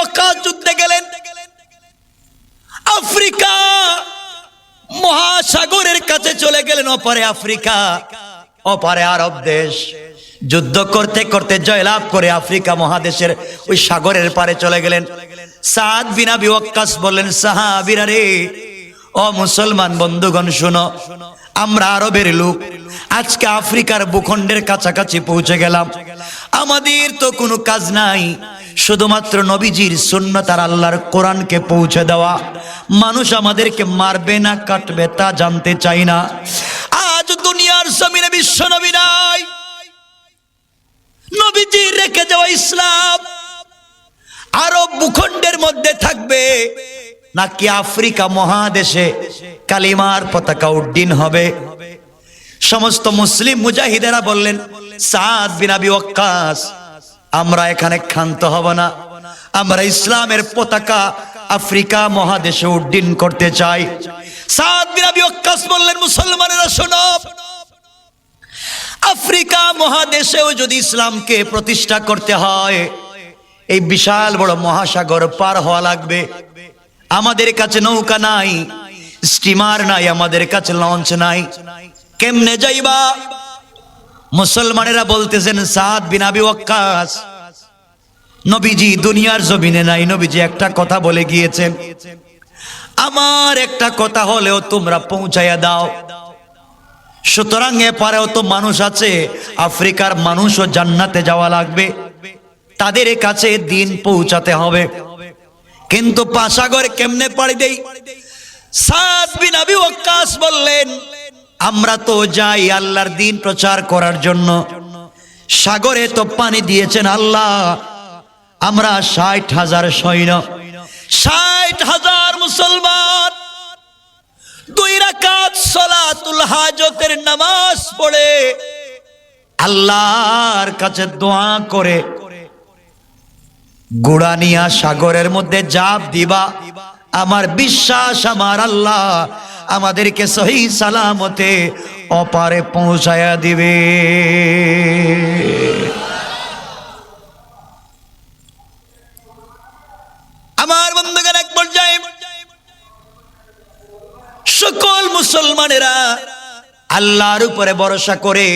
ওয়াক্কাস যুদ্ধে গেলেন। আফ্রিকা মহাসাগরের কাছে চলে গেলেন অপারে আফ্রিকা অপারে আরব দেশ। যুদ্ধ করতে করতে জয়লাভ করে আফ্রিকা মহাদেশের ওই সাগরের পারে চলে গেলেন। সাদ বিনা বিওয়াক্কাস বললেন, সাহাবিরা রে, ও মুসলমান বন্ধুগণ, শুনো, আমরা আরবের লোক। আজকে আফ্রিকার ভূখণ্ডের কাছাকাছি পৌঁছে গেলাম। আমাদের তো কোনো কাজ নাই। শুধুমাত্র নবীজির সুন্নত আর আল্লাহর কোরআনকে পৌঁছে দেওয়া। মানুষ আমাদেরকে মারবে না, কাটবে তা জানতে চাই না। আজ দুনিয়ার জমিনে বিশ্ব নবী নাই। নবীজি রেখে যাওয়া ইসলাম। আরব ভূখণ্ডের মধ্যে থাকবে। নাকি আফ্রিকা মহাদেশে কালিমার পতাকা উড্ডীন হবে? সমস্ত মুসলিম মুজাহিদেরা বললেন, সাদ বিন আবি ওয়াক্কাস। আমরা এখানে ক্ষান্ত হব না। আমরা ইসলামের পতাকা আফ্রিকা মহাদেশে উড্ডীন করতে চাই। বললেন, মুসলমানেরা শোনো, আফ্রিকা মহাদেশেও যদি ইসলামকে প্রতিষ্ঠা করতে হয়, এই বিশাল বড় মহাসাগর পার হওয়া লাগবে। আমাদের কাছে নৌকা নাই, স্টিমার নাই, আমাদের কাছে লঞ্চ নাই। কেমনে যাইবা? মুসলমানেরা বলতেছেন সাদ বিন আবি ওয়াক্কাস। নবীজি দুনিয়ার জমিনে নাই, নবীজি একটা কথা বলে গিয়েছেন। আমার একটা কথা হলেও তোমরা পৌঁছাইয়া দাও। সুতরাং এপারেও তো মানুষ আছে, আফ্রিকার মানুষও জান্নাতে যাওয়া লাগবে। তাদের কাছে দিন পৌঁছাতে হবে। কিন্তু পাশাগর কেমনে পাড়ি দেই? সাদ বিন আবি ওয়াক্কাস বললেন আমরা তো যাই আল্লাহর দিন প্রচার করার জন্য। সাগরে তো পানি দিয়েছেন আল্লাহ। আমরা ষাট হাজার সৈন্য। ষাট হাজার মুসলমান। দুই রাকাত সলাতুল হাজতের নামাজ পড়ে। আল্লাহর কাছে দোয়া করে। গুড়ানিয়া সাগরের মধ্যে জাপ দিবা। আমার বিশ্বাস, আমার আল্লাহ আমাদেরকে সহি সালামতে অপারে পৌঁছায়া দিবে। আমার বন্ধুগণ, এক পর্যায়ে সকল মুসলমানেরা আল্লাহর উপরে ভরসা করে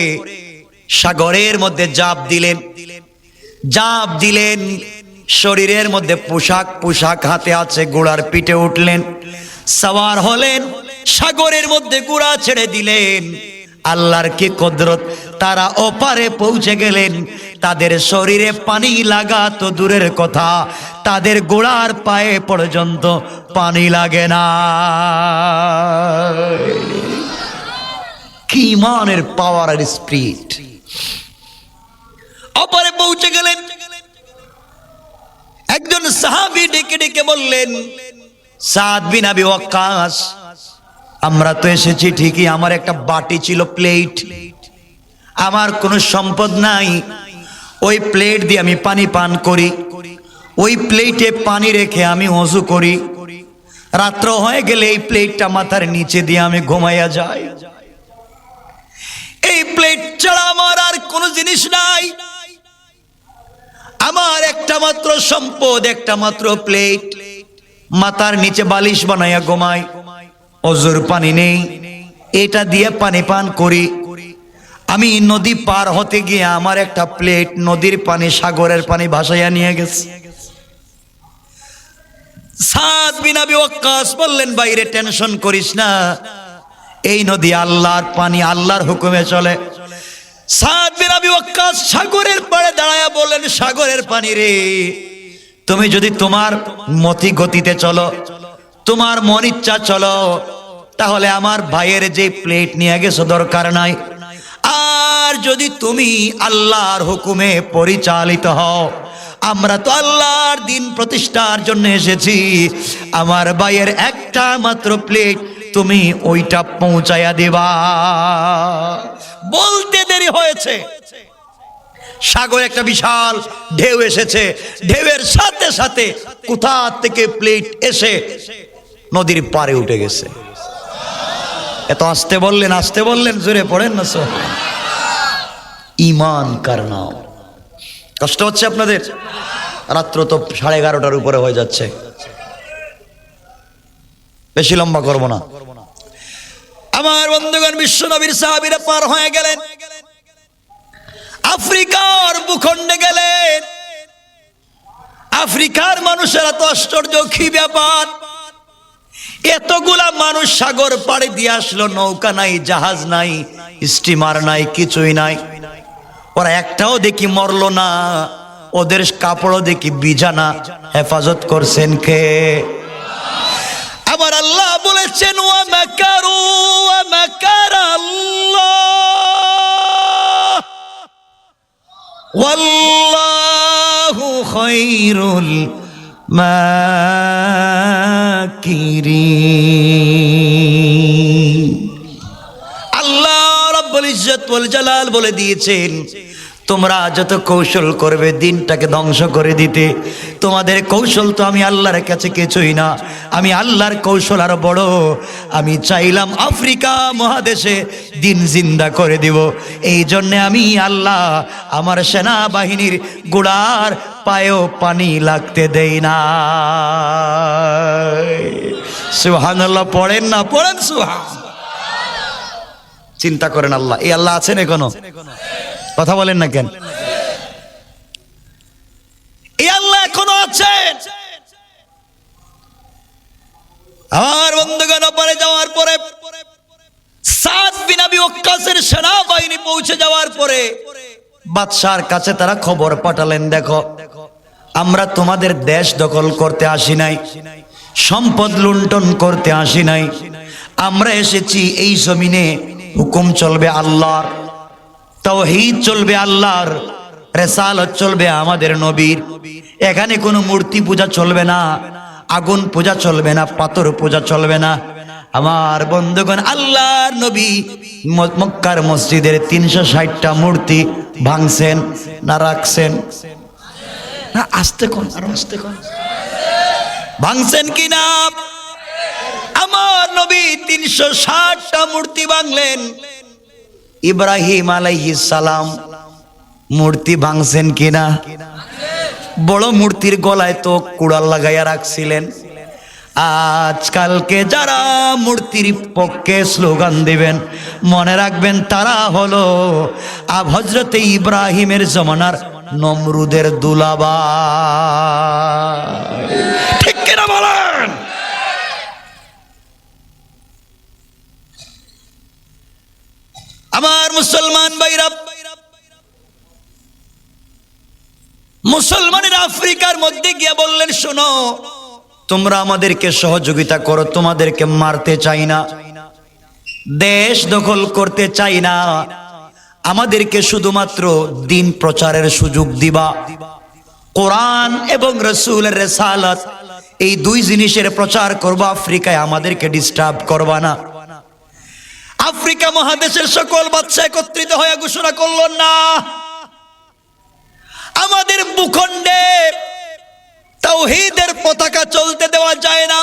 সাগরের মধ্যে জাপ দিলেন। জাপ দিলেন, শরীরের মধ্যে পোশাক পোশাক হাতে আছে, গোড়ার পিঠে উঠলেন, সওয়ার হলেন সাগরের মধ্যে গুড়া ছেড়ে দিলেন। আল্লাহর কি কদরত? তারা ওপারে পৌঁছে গেলেন। তাদের শরীরে পানি লাগা তো দূরের কথা। তাদের গোড়ার পায়ে পর্যন্ত পানি লাগে না। কি মানের পাওয়ার আর স্পিড অপরে পৌঁছে গেলেন। একজন সাহাবি ডেকে ডেকে বললেন, সাদ বিন আবি ওয়াক্কাস আমরা তো এসেছি ঠিকই, আমার একটা বাটি ছিল প্লেট। আমার কোনো সম্পদ নাই। ওই প্লেট দিয়ে আমি পানি পান করি। ওই প্লেটে পানি রেখে আমি অজু করি। রাত্র হয়ে গেলে এই প্লেটটা মাথার নিচে দিয়ে আমি ঘুমাইয়া যাই। এই প্লেট ছাড়া আমার আর কোনো জিনিস নাই। আমার একটা মাত্র সম্পদ, একটা মাত্র প্লেট। মাথার নিচে বালিশ বানাইয়া ঘুমাই। অজুর পানি নেই। এটা দিয়ে পানি পান করি। আমি নদী পার হতে গিয়ে আমার একটা প্লেট নদীর পানি, সাগরের পানি ভাসাইয়া নিয়ে গেছে। সাদ বিন আবি ওয়াক্কাস বললেন, বাইরে টেনশন করিস না। এই নদী আল্লাহর পানি, আল্লাহর হুকুমে চলে। সাদ বিন আবি ওয়াক্কাস সাগরের পাড়ে দাঁড়ায়া বললেন, সাগরের পানি রে, তুমি যদি তোমার মতি গতিতে চলো, তোমার মন ইচ্ছা চলো তাহলে আমার ভাইয়ের যে প্লেট নিয়ে গেছো দরকার নাই। আর যদি তুমি আল্লাহর হুকুমে পরিচালিত হও, আমরা তো আল্লাহর দিন প্রতিষ্ঠার জন্য এসেছি। আমার ভাইয়ের একটা মাত্র প্লেট তুমি ওইটা পৌঁছায়া দেবা। বলতে দেরি হয়েছে। সাগর একটা বিশাল ঢেউ এসেছে। ঢেউয়ের সাথে সাথে কোথা থেকে প্লেট এসে নদীর পারে উঠে গেছে। এত আসতে বললেন আসতে বললেন, জোরে পড়েন না সো ইমান কার নাম? কষ্ট হচ্ছে আপনাদের? রাত্র তো সাড়ে এগারোটার উপরে হয়ে যাচ্ছে। বেশি লম্বা করব না। আমার বন্ধুগণ বিশ্ব নবীর সাহাবিরা পার হয়ে গেলেন। আফ্রিকার ভূখণ্ডে গেলেন। আফ্রিকার মানুষেরা তো আশ্চর্য, কি ব্যাপার? এতগুলা মানুষ সাগর পাড়ে দিয়ে আসলো, নৌকা নাই, জাহাজ নাই, স্টিমার নাই, কিছুই নাই। ওরা একটাও দেখি মরলো না, ওদের কাপড়ও দেখি বিজানা, হেফাজত করছেন কে? আবার আল্লাহ বলেছেন ওয়া মাকারু আল্লাহ। আল্লাহ রাব্বুল ইজ্জত ওয়াল জালাল বলে দিয়েছেন, তোমরা যত কৌশল করবে, দিনটাকে ধ্বংস করে দিতে। তোমাদের কৌশল তো আমি আল্লাহর কাছে কিছুই না। আমি আল্লাহর কৌশল আর বড়। আমি চাইলাম আফ্রিকা মহাদেশে দিন জিন্দা করে দিব। এই জন্যে আমি আল্লাহ আমার সেনাবাহিনীর গোড়ার পায়েও পানি লাগতে দেই না সুহান আল্লাহ পড়েন না, পড়েন সুহান চিন্তা করেন আল্লাহ, এই আল্লাহ আছেন এখনও? কথা বলেন না কেন? এই আল্লাহ এখনও আছেন। আমার বন্ধুগণ পরে যাওয়ার পরে সাত বিনাবি ওক্কাসের সেনাবাহিনী পৌঁছে যাওয়ার পরে, বাদশার কাছে তারা খবর পাঠালেন, দেখো। আমরা তোমাদের দেশ দখল করতে আসি নাই, সম্পদ লুণ্ঠন করতে আসি নাই। আমরা এসেছি এই জমিনে, হুকুম চলবে আল্লাহর তাওহীদ চলবে আল্লাহর, রেসালত চলবে আমাদের নবীর। এখানে কোনো মূর্তি পূজা চলবে না, আগুন পূজা চলবে না, পাথর পূজা চলবে না। আমার বন্ধুগণ, আল্লাহর নবী মক্কার মসজিদের তিনশো ষাটটা মূর্তি ভাঙছেন না রাখছেন। না, আসতে কোন, আর আসতে কোন। ভাঙছেন কি না? আমার নবী তিনশো ষাটটা মূর্তি ভাঙলেন। ইব্রাহিম আলাইহিস সালাম, মূর্তি ভাঙছেন কিনা বড় মূর্তির গলায় তো কুড়াল লাগাইয়া রাখছিলেন। আজকালকে যারা মূর্তির পক্ষে স্লোগান দিবেন, মনে রাখবেন তারা হলো আব হজরতে ইব্রাহিমের জমানার নমরুদের দুলাবা ঠিক কিনা বলেন? আমার মুসলমান ভাইরা, মুসলমানের আফ্রিকার মধ্যে গিয়ে বললেন, শোনো, তোমরা আমাদেরকে সহযোগিতা করো, তোমাদেরকে মারতে চাই না। দেশ দখল করতে চাই না। আমাদেরকে শুধুমাত্র দিন প্রচারের সুযোগ দিবা। কোরআন এবং রসুলের রেসালত, এই দুই জিনিসের প্রচার করব, আফ্রিকায় আমাদেরকে ডিস্টার্ব করবা না। আফ্রিকা মহাদেশের সকল বাচ্চা একত্রিত হয়ে ঘোষণা করল, না, আমাদের ভূখণ্ডে তাওহীদের পতাকা চলতে দেওয়া যায় না।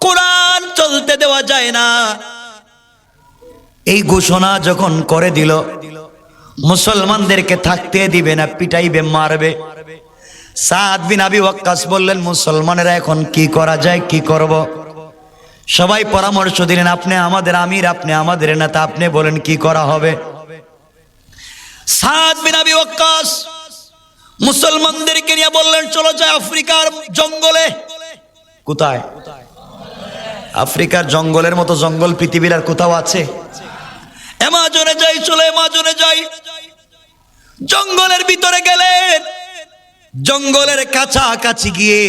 কোরআন চলতে দেওয়া যায় না। এই ঘোষণা যখন করে দিল, মুসলমানদেরকে থাকতে দিবে না, পিটাইবে, মারবে। সাদ বললেন, মুসলমানেরা এখন কি করা যায়, কি করব। সবাই পরামর্শ দিলেন, আপনি আমাদের আমির, আপনি আমাদের নেতা, আপনি বলেন কি করা হবে? সাদ মুসলমানদেরকে নিয়ে বললেন, চলো যায় আফ্রিকার জঙ্গলে। কোথায়? আফ্রিকার জঙ্গলের মতো জঙ্গল পৃথিবীর আর কোথাও আছে? এমাজনে যাই চলে এমাজনে যাই। জঙ্গলের ভিতরে গেলেন জঙ্গলের কাছাকাছি গিয়ে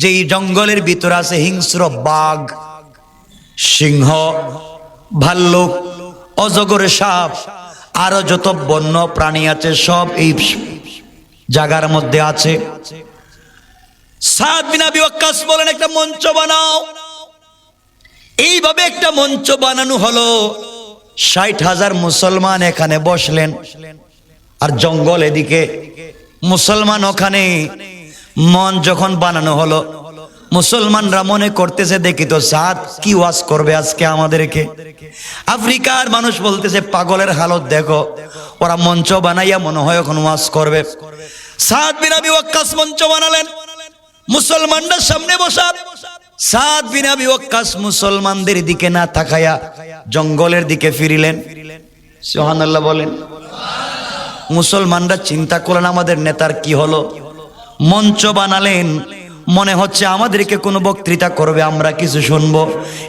যেই জঙ্গলের ভিতরে আছে হিংস্র বাঘ, সিংহ, ভাল্লুক, অজগর সাপ, আরও যত বন্য প্রাণী আছে, সব এই জায়গার মধ্যে আছে। সাত বিনা বিওয়াক্কাস বলেন, একটা মঞ্চ বানাও। এইভাবে একটা মঞ্চ বানানো হলো। ষাট হাজার মুসলমান এখানে বসলেন। আর জঙ্গল এদিকে, মুসলমান ওখানে মন যখন বানানো হলো, মুসলমানরা মনে করতেছে, দেখি তো সাত কি ওয়াজ করবে আজকে আমাদেরকে? আফ্রিকার মানুষ বলতেছে, পাগলের হালত দেখো, ওরা মঞ্চ বানাইয়া মনে হয় এখন ওয়াজ করবে। সাদ বিন আবি ওয়াক্কাস মঞ্চ বানালেন। মুসলমানরা সামনে বসা সাদ বিন আবি মুসলমানদের দিকে না তাকায়া জঙ্গলের দিকে ফিরিলেন। সুবহানাল্লাহ বলেন, মুসলমানরা চিন্তা করলেন, আমাদের নেতার কি হলো? মঞ্চ বানালেন, মনে হচ্ছে আমাদেরকে কোনো বক্তৃতা করবে, আমরা কিছু শুনব।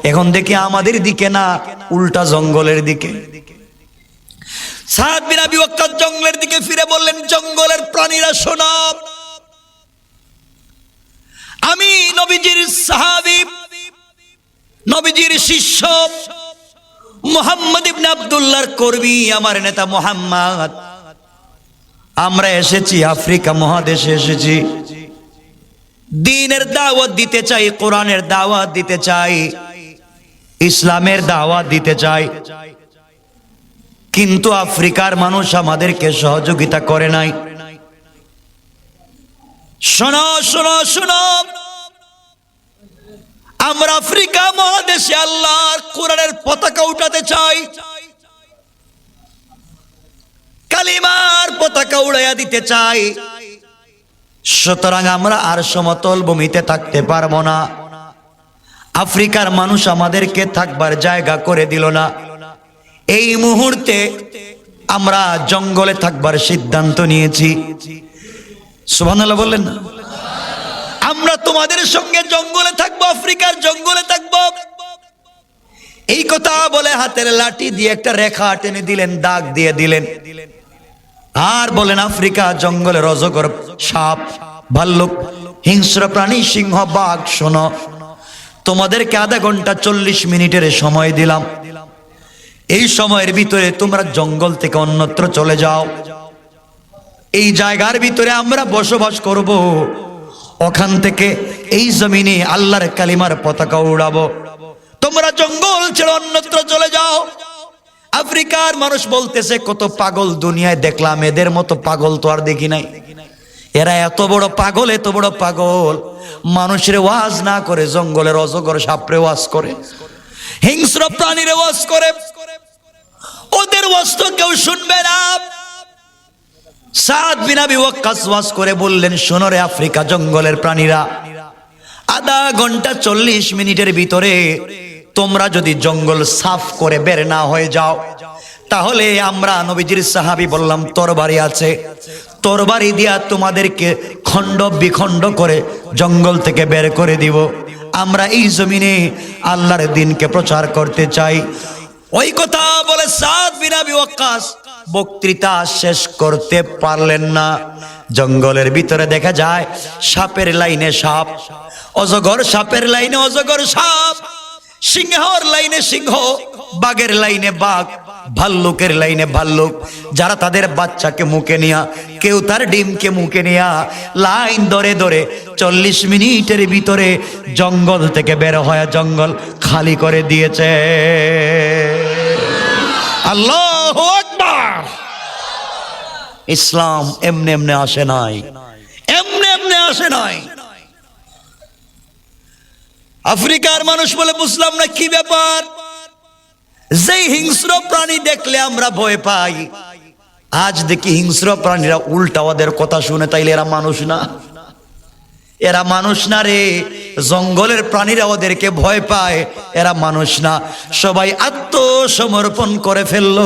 এখন দেখি আমাদের দিকে না, উল্টা জঙ্গলের দিকে। সাদ বিন আবি জঙ্গলের দিকে ফিরে বললেন, জঙ্গলের প্রাণীরা শোনা আমি নবীজির সাহাবী, নবীজির শিষ্য মোহাম্মদ ইবনে আব্দুল্লাহর কর্মী, আমার নেতা মোহাম্মদ। আমরা এসেছি, আফ্রিকা মহাদেশে এসেছি। দিনের দাওয়াত দিতে চাই, কোরআনের দাওয়াত দিতে চাই, ইসলামের দাওয়াত দিতে চাই। কিন্তু আফ্রিকার মানুষ আমাদেরকে সহযোগিতা করে নাই। শোনো শোনো শোনো। আমরা আফ্রিকা মহাদেশে আল্লাহর কোরআনের পতাকা উঠাতে চাই। কালিমার পতাকা উড়াইয়া দিতে চাই। সুতরাং আমরা আর সমতল ভূমিতে থাকতে পারব না। আফ্রিকার মানুষ আমাদেরকে থাকবার জায়গা করে দিল না। এই মুহূর্তে আমরা জঙ্গলে থাকবার সিদ্ধান্ত নিয়েছি। সুবহানাল্লাহ বললেন না আমরা তোমাদের সঙ্গে জঙ্গলে থাকব, আফ্রিকার জঙ্গলে থাকব। এই কথা বলে হাতের লাঠি দিয়ে একটা রেখা টেনে দিলেন, দাগ দিয়ে দিলেন। আর বলেন, আফ্রিকা জঙ্গলে রজগর সাপ, ভাল্লুক, হিংস্র প্রাণী, সিংহ, বাঘ, শোনো, তোমাদেরকে আধা ঘণ্টা চল্লিশ মিনিটের সময় দিলাম। এই সময়ের ভিতরে তোমরা জঙ্গল থেকে অন্যত্র চলে যাও। এই জায়গার ভিতরে আমরা বসবাস করব। ওখান থেকে এই জমিনে আল্লাহর কালিমার পতাকা উড়াবো। তোমরা জঙ্গল ছেড়ে অন্যত্র চলে যাও। আফ্রিকার মানুষ বলতেছে, কত পাগল দুনিয়ায় দেখলাম, এদের মতো পাগল তো আর দেখি নাই। এরা এত বড় পাগল, এত বড় পাগল। মানুষের ওয়াজ না করে, জঙ্গলের অজগর সাপরে ওয়াজ করে। হিংস্র প্রাণীর ওয়াজ করে। ওদের ওয়াজ তো কেউ শুনবে না। সাদ বিনাবি ওয়াক্কাস ওয়াজ করে বললেন, শোনো রে আফ্রিকা জঙ্গলের প্রাণীরা, আধা ঘণ্টা চল্লিশ মিনিটের ভিতরে তোমরা যদি জঙ্গল সাফ করে বের না হয়ে যাও, তাহলে আমরা নবীজির সাহাবি বললাম, তরবারি আছে। তরবারি দিয়া তোমাদেরকে খণ্ড বিখণ্ড করে জঙ্গল থেকে বের করে দিব। আমরা এই জমিনে আল্লাহর দিনকে প্রচার করতে চাই। ওই কথা বলে সাদ বিনাবি ওয়াক্কাস বক্তৃতা শেষ করতে পারলেন না। জঙ্গলের ভিতরে দেখা যায়, সাপের লাইনে সাপ, অজগর সাপের লাইনে অজগর সাপ, সিংহর লাইনে সিংহ, বাঘের লাইনে বাঘ, ভাল্লুকের লাইনে ভাল্লুক। যারা তাদের বাচ্চাকে মুখে নিয়া, কেউ তার ডিমকে মুখে নিয়া লাইন ধরে ধরে চল্লিশ মিনিটের ভিতরে জঙ্গল থেকে বের হয়ে জঙ্গল খালি করে দিয়েছে। আল্লাহ! ইসলাম এমনি এমনি আসে নাই। এমনি এমনি আসে নাই। আফ্রিকার মানুষ বলে, বুঝলাম না কি ব্যাপার? যেই হিংস্র প্রাণী দেখলে আমরা ভয় পাই। আজ দেখি হিংস্র প্রাণীরা উল্টা ওদের কথা শুনে তাইলে এরা মানুষ না। এরা মানুষ না রে। জঙ্গলের প্রাণীরা ওদেরকে ভয় পায়। এরা মানুষ না। সবাই আত্মসমর্পণ করে ফেলল।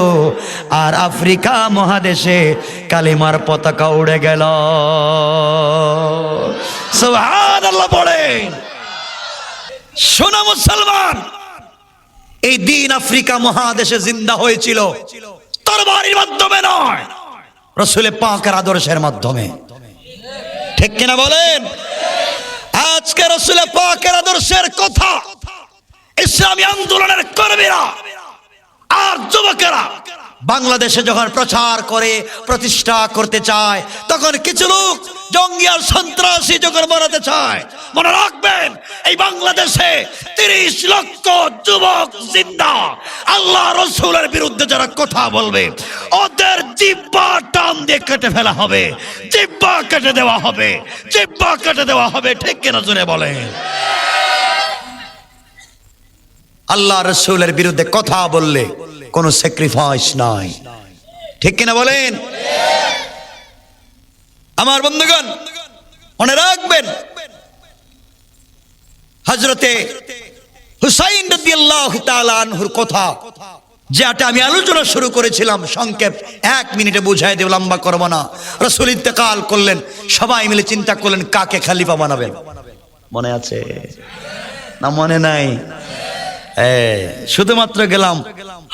আর আফ্রিকা মহাদেশে কালিমার পতাকা উড়ে গেল। সোনা মুসলমান, এই দিন আফ্রিকা মহাদেশে জিন্দা হয়েছিল। তরবারির মাধ্যমে নয়, রসুলে পাকের আদর্শের মাধ্যমে। ঠিক কিনা বলেন? আজকে রসুলে পাকের আদর্শের কথা, ইসলামী আন্দোলনের কর্মীরা আর যুবকেরা বাংলাদেশে যখন প্রচার করে, প্রতিষ্ঠা করতে চায়, তখন কিছু লোক জঙ্গি আর সন্ত্রাসী যখন বানাতে চায়, মনে রাখবেন এই বাংলাদেশে তিরিশ লক্ষ যুবক জিন্দা। আল্লাহ রসুলের বিরুদ্ধে যারা কথা বলবে, ওদের জিব্বা টান দিয়ে কেটে ফেলা হবে। জিব্বা কেটে দেওয়া হবে। জিব্বা কেটে দেওয়া হবে, ঠিক কিনা জুড়ে বলেন। আল্লাহ রসুলের বিরুদ্ধে কথা বললে কোনো স্যাক্রিফাইস নাই। ঠিক কিনা বলেন? আমার বন্ধুগণ, মনে রাখবেন হজরতে হুসাইন আনহুর কথা, যেটা আমি আলোচনা শুরু করেছিলাম, সংক্ষেপ এক মিনিটে বুঝাই দেব, লম্বা করব না। রসুল ইন্তেকাল করলেন, সবাই মিলে চিন্তা করলেন, কাকে খালিফা বানাবেন? মনে আছে? না, মনে নাই? শুধুমাত্র গেলাম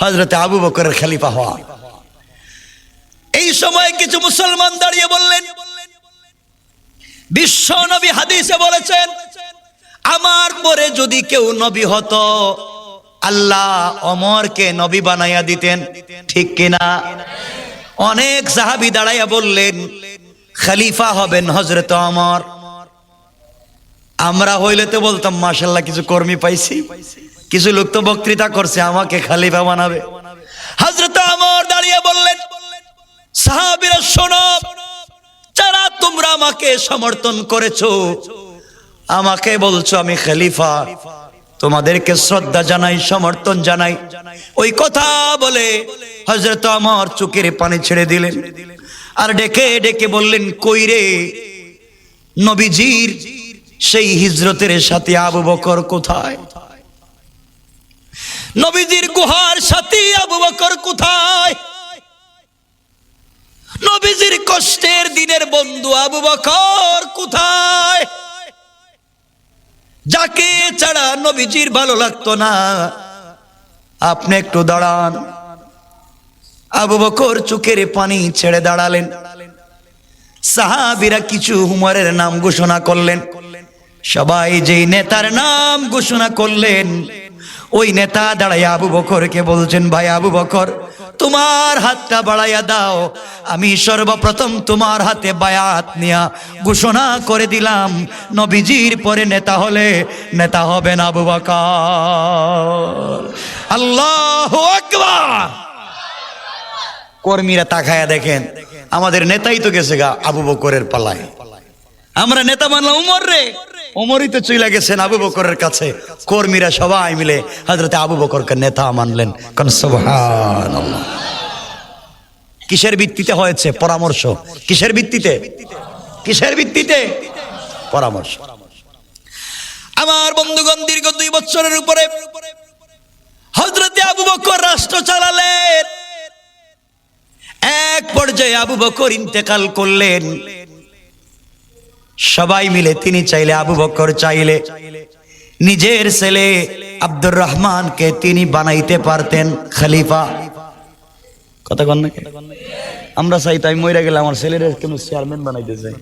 হজরতে আবু বকরের খালিফা হওয়া। এই সময় কিছু মুসলমান দাঁড়িয়ে বললেন, বিশ্ব নবী হাদিসে বলেছেন আমার পরে যদি কেউ নবী হতো, আল্লাহ অমরকে নবী বানাইয়া দিতেন, ঠিক কিনা? অনেক সাহাবি দাঁড়াইয়া বললেন, খলিফা হবেন হজরত অমর। আমরা হইলে তো বলতাম মাসাল্লাহ কিছু কর্মী পাইছি। কিছু লোক তো বক্তৃতা করছে, আমাকে খালিফা বানাবে। হজরত আমর দাঁড়িয়ে বললেন, সাহাবিরা শোনো, যারা তোমরা আমাকে সমর্থন করেছ আমাকে বলছো আমি খলিফা। তোমাদেরকে শ্রদ্ধা জানাই, সমর্থন জানাই। ওই কথা বলে হজরত আমার চোখের পানি ছেড়ে দিলেন। আর ডেকে ডেকে বললেন, কই রে? নবীজির সেই হিজরতের সাথে আবু বকর কোথায়? নবীজির গুহার সাথে আবু বকর কোথায়? নবীজির কষ্টের দিনের বন্ধু আবু বকর কোথায়? যাকে ছাড়া নবীজির ভালো লাগতো না। আপনি একটু দাঁড়ান। আবু বকর চোখের পানি ছেড়ে দাঁড়ালেন। সাহাবিরা কিছু হুমরের নাম ঘোষণা করলেন। সবাই যেই নেতার নাম ঘোষণা করলেন, ওই নেতা দাঁড়াই আবু বকরকে বলছেন, ভাই আবু বকর তোমার হাতটা বাড়াইয়া দাও। আমি সর্বপ্রথম তোমার হাতে বায়াত নিয়া ঘোষণা করে দিলাম। নবীজির পরে নেতা হলে নেতা হবেন আবু বকর। আল্লাহ কর্মীরা তাকায়া দেখেন, আমাদের নেতাই তো গেছে গা আবু বকরের পালায়। আমরা নেতা মানলাম উমর রে। উমরই তো চলে গেছেন আবু বকরের কাছে। কর্মীরা সবাই মিলে হজরতে আবু বকরকে নেতা মানলেন। কিসের ভিত্তিতে হয়েছে পরামর্শ? কিসের ভিত্তিতে? কিসের ভিত্তিতে? পরামর্শ। আমার বন্ধুগণ, দীর্ঘ দুই বছরের উপরে হজরতে আবু বকর রাষ্ট্র চালালেন। এক পর্যায়ে আবু বকর ইন্তেকাল করলেন। সবাই মিলে তিনি চাইলে আবু বকর চাইলে। নিজের ছেলে আব্দুর রহমানকে তিনি বানাইতে পারতেন খলিফা। কথা কন নাকি? আমরা চাই তাই মরে গেলে আমার ছেলের কেন চেয়ারম্যান বানাইতে চাই।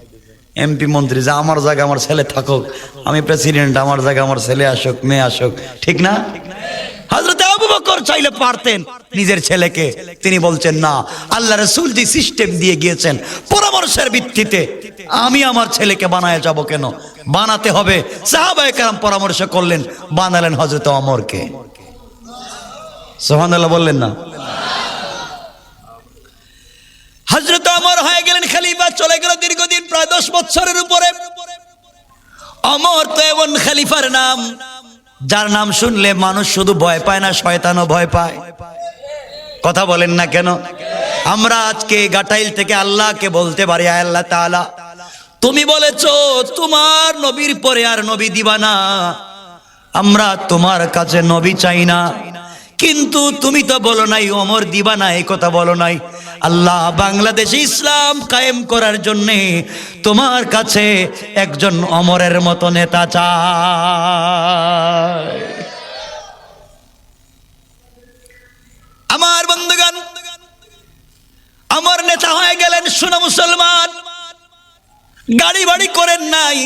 এমপি মন্ত্রী যা আমার জায়গা আমার ছেলে থাকুক, আমি প্রেসিডেন্ট আমার জায়গা আমার ছেলে আসুক, মেয়ে আসুক, ঠিক না? হজরত বকর চাইলে পারতেন নিজের ছেলেকে। তিনি বলছেন, না, আল্লাহ রসুল যে সিস্টেম দিয়ে গিয়েছেন, পরামর্শের ভিত্তিতে আমি আমার ছেলেকে বানায় যাব কেন? বানাতে হবে। সাহাবায়ে কেরাম পরামর্শ করলেন, বানালেন হজরত অমরকে বললেন না। হজরত অমর হয়ে গেলেন খালিফা, চলে গেল দীর্ঘদিন, প্রায় দশ বছরের উপরে। অমর তো এমন খালিফার নাম যার নাম শুনলে মানুষ শুধু ভয় পায় না, শয়তানও ভয় পায়। কথা বলেন না কেন? আমরা আজকে গাটাইল থেকে আল্লাহকে বলতে পারি আল্লাহ তালা তুমি বলেছ, তোমার নবীর পরে আর নবী দিবা না। আমরা তোমার কাছে নবী চাই না। কিন্তু তুমি তো বলো নাই অমর দিবা না এই কথা বলো নাই। আল্লাহ বাংলাদেশে ইসলাম কায়েম করার জন্য তোমার কাছে একজন অমরের মতো নেতা চায় আমার বন্ধুগণ, আমার নেতা হয়ে গেলেন, শোনো মুসলমান, গাড়ি বাড়ি করেন নাই।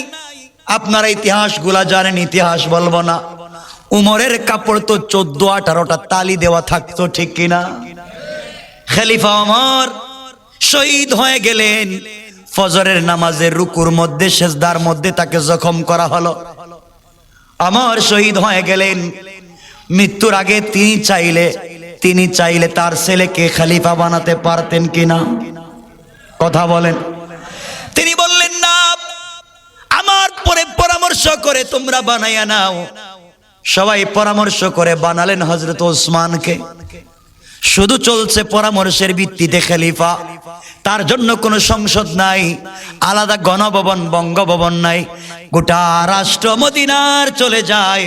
আপনারা ইতিহাসগুলা জানেন, ইতিহাস বলব না। উমরের কাপড় তো চোদ্দ, আঠারোটা তালি দেওয়া থাকতো, ঠিক কিনা? খলিফা অমর শহীদ হয়ে গেলেন। ফজরের নামাজের রুকুর মধ্যে শেষদার মধ্যে তাকে জখম করা হলো। আমার শহীদ হয়ে গেলেন। মৃত্যুর আগে তিনি চাইলে তিনি চাইলে তার ছেলেকে খালিফা বানাতে পারতেন কিনা? কথা বলেন। তিনি বললেন, না, আমার পরে পরামর্শ করে তোমরা বানাইয়া নাও। সবাই পরামর্শ করে বানালেন হজরত ওসমানকে। শুধু চলছে পরামর্শের ভিত্তিতে খেলিফা। তার জন্য কোনো সংসদ নাই, আলাদা গণভবন, বঙ্গভবন নাই। গোটা রাষ্ট্র মদিনার চলে যায়,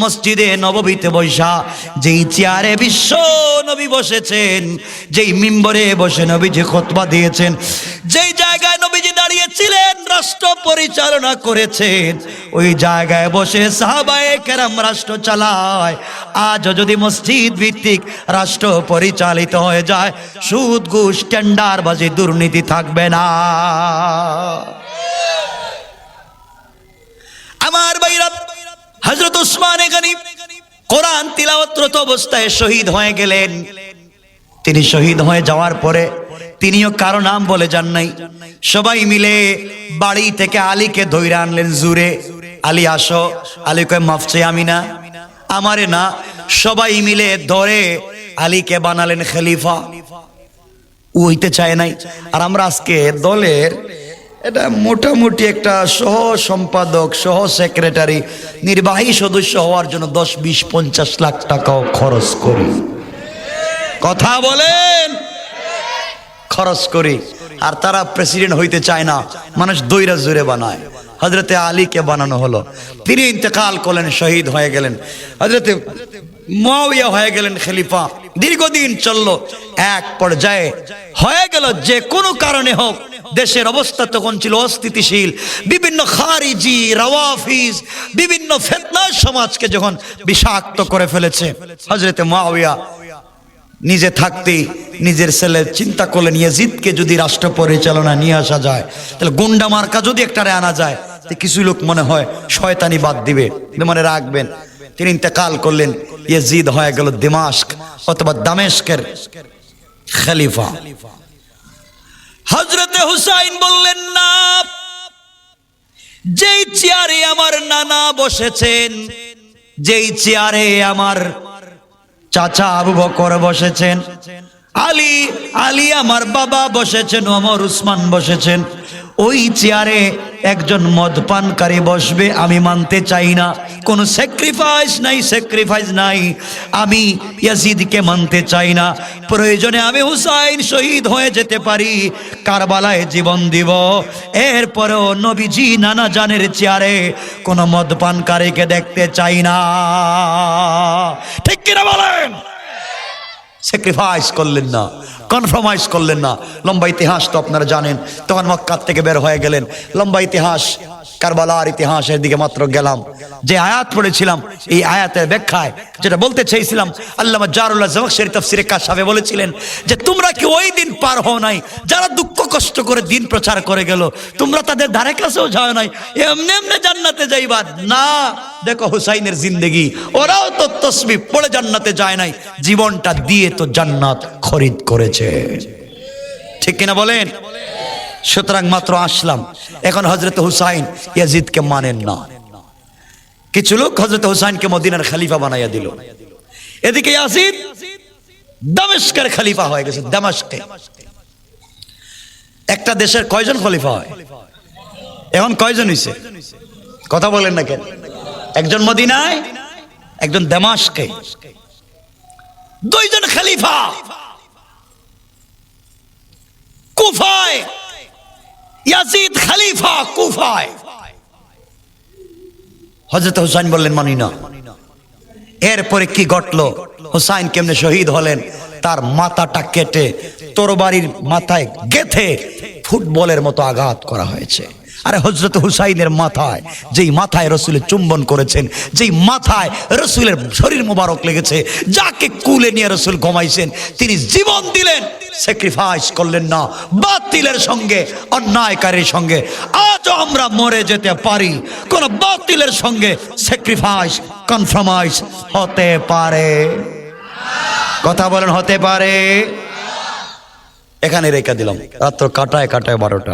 মসজিদে নববীতে বৈশা। যেই চেয়ারে বিশ্ব নবী বসেছেন, যেই মিম্বরে বসে নবীজি খতবা দিয়েছেন, যেই জায়গায় নবীজি দাঁড়িয়েছিলেন, রাষ্ট্র পরিচালনা করেছেন। ওই জায়গায় বসে সাহাবায়ে কেরাম রাষ্ট্র চালায়। আজ যদি মসজিদ ভিত্তিক রাষ্ট্র পরিচালিত হয়ে যায়, সুদ, ঘুষ টেন্ডারবাজি দুর্নীতি থাকবে না। আমার বাইরা হজরত উসমান গানি কোরআন তিলাওয়াতরত অবস্থায় শহীদ হয়ে গেলেন। তিনি শহীদ হয়ে যাওয়ার পরে তিনিও কারও নাম বলে যান নাই। সবাই মিলে বাড়ি থেকে আলীকে ধৈরে আনলেন জুরে। আলী, আসো। আলী কয়, মাফ চাই আমি না। আমারে না। সবাই মিলে ধরে আলীকে বানালেন খলিফা। ও হইতে চায় নাই। আর আমরা আজকে দলের এটা মোটামুটি একটা সহ সম্পাদক সহ সেক্রেটারি নির্বাহী সদস্য হওয়ার জন্য দশ, বিশ, পঞ্চাশ লাখ টাকাও খরচ করি। কথা বলেন! খরচ করে, আর তারা প্রেসিডেন্ট হইতে চায় না, মানুষ দৈরা জোরে বানায়। হজরতে আলীকে বানানো হলো। তিনি ইন্তেকাল করলেন, শহীদ হয়ে গেলেন। হজরতে মুয়াবিয়া হয়ে গেলেন খলিফা। দীর্ঘদিন চলল, এক পর্যায়ে হয়ে গেল যে কোনো কারণে হোক, দেশের অবস্থা তখন ছিল অস্থিতিশীল। বিভিন্ন খারিজি, রাওয়াফিজ, বিভিন্ন ফেতনা সমাজকে যখন বিষাক্ত করে ফেলেছে হজরতে মুয়াবিয়া নিজে থাকতেই নিজের ছেলে চিন্তা করলেন, ইয়াজিদকে যদি রাষ্ট্র পরিচালনা নিয়ে আসা যায়, তাহলে গুন্ডা মার্কা যদি একটা আনা যায়, তো কিছু লোক মনে হয় শয়তানি বাদ দিবে, মনে রাখবেন। তিনি ইন্তেকাল করলেন, ইয়াজিদ হয়ে গেল দিমাস্ক অথবা দামেস্কের খলিফা। হজরতে হুসাইন বললেন, না, যেই চেয়ারে আমার নানা বসেছেন, যেই চেয়ারে আমার চাচা আবু বকর বসেছেন আলী আলী আমার বাবা বসেছেন ওমর উসমান বসেছেন। ওই চেয়ারে একজন মদপানকারী বসবে, আমি মানতে চাই না। কোনো স্যাক্রিফাইস নাই স্যাক্রিফাইস নাই। আমি ইয়াজিদকে মানতে চাই না। প্রয়োজনে আমি হুসাইন শহীদ হয়ে যেতে পারি, কারবালায় জীবন দিব। এরপরেও নবীজি নানা জানের চেয়ারে কোনো মদপানকারীকে দেখতে চাই না। ঠিক কিনা বলেন? স্যাক্রিফাইস করলেন না কনফ্রোমাইজ করলেন না। লম্বা ইতিহাস তো আপনারা জানেন, তখন মক্কার থেকে বের হয়ে গেলেন। লম্বা ইতিহাস, কারবালার ইতিহাসের দিকে মাত্র গেলাম। যে আয়াত পড়েছিলাম, এই আয়াতের ব্যাখ্যায় যেটা বলতে চেয়েছিলাম আল্লাহ জারুল্লাহ জমকশের তফসিরে কাশাবে বলেছিলেন যে, তোমরা কি ওই দিন পার হও নাই? যারা দুঃখ কষ্ট করে দিন প্রচার করে গেল। তোমরা তাদের ধারে কাছেও যাও নাই। এমনি এমনি জান্নাতে যাইবার না, দেখো হুসাইনের জিন্দেগি। ওরাও তো তসবি পড়ে জান্নাতে যায় নাই। জীবনটা দিয়ে তো জান্নাত খরিদ করেছে। ঠিক কিনা বলেন? সুতরাং মাত্র আসলাম। এখন হজরত হুসাইন ইয়াজিদকে মানেন না। কিছু লোক হজরত হুসাইনকে মদিনার খালিফা বানাইয়া দিল। এদিকে ইয়াজিদ দামেস্কের খলিফা হয়ে গেছে, দামেস্কে। একটা দেশের কয়জন খলিফা হয়? এখন কয়জন হইছে? কথা বলেন না কেন? একজন মদিনায়, একজন দামাস্কে দুইজন খলিফা। কুফায়। ইয়াজিদ খলিফা কুফায়। হজরত হুসাইন বললেন মানি না এরপরে কি ঘটলো? হুসাইন কেমনে শহীদ হলেন? তার মাথাটা কেটে তরবারির মাথায় গেথে ফুটবলের মতো আঘাত করা হয়েছে। আরে হজরত হুসাইনের মাথায়, যেই মাথায় রসুলের চুম্বন করেছেন, যেই মাথায় রসুলের শরীর মোবারক লেগেছে, যাকে কুলে নিয়ে রসুল ঘুমাইছেন, তিনি জীবন দিলেন স্যাক্রিফাইস করলেন না, বাতিলের সঙ্গে, অন্যায়কারীর সঙ্গে। আজও আমরা মরে যেতে পারি, কোন বাতিলের সঙ্গে স্যাক্রিফাইস কনফার্মাইজ হতে পারে। কথা বলেন হতে পারে। এখানে রেখে দিলাম। রাত্র কাটায় কাটায় বারোটা।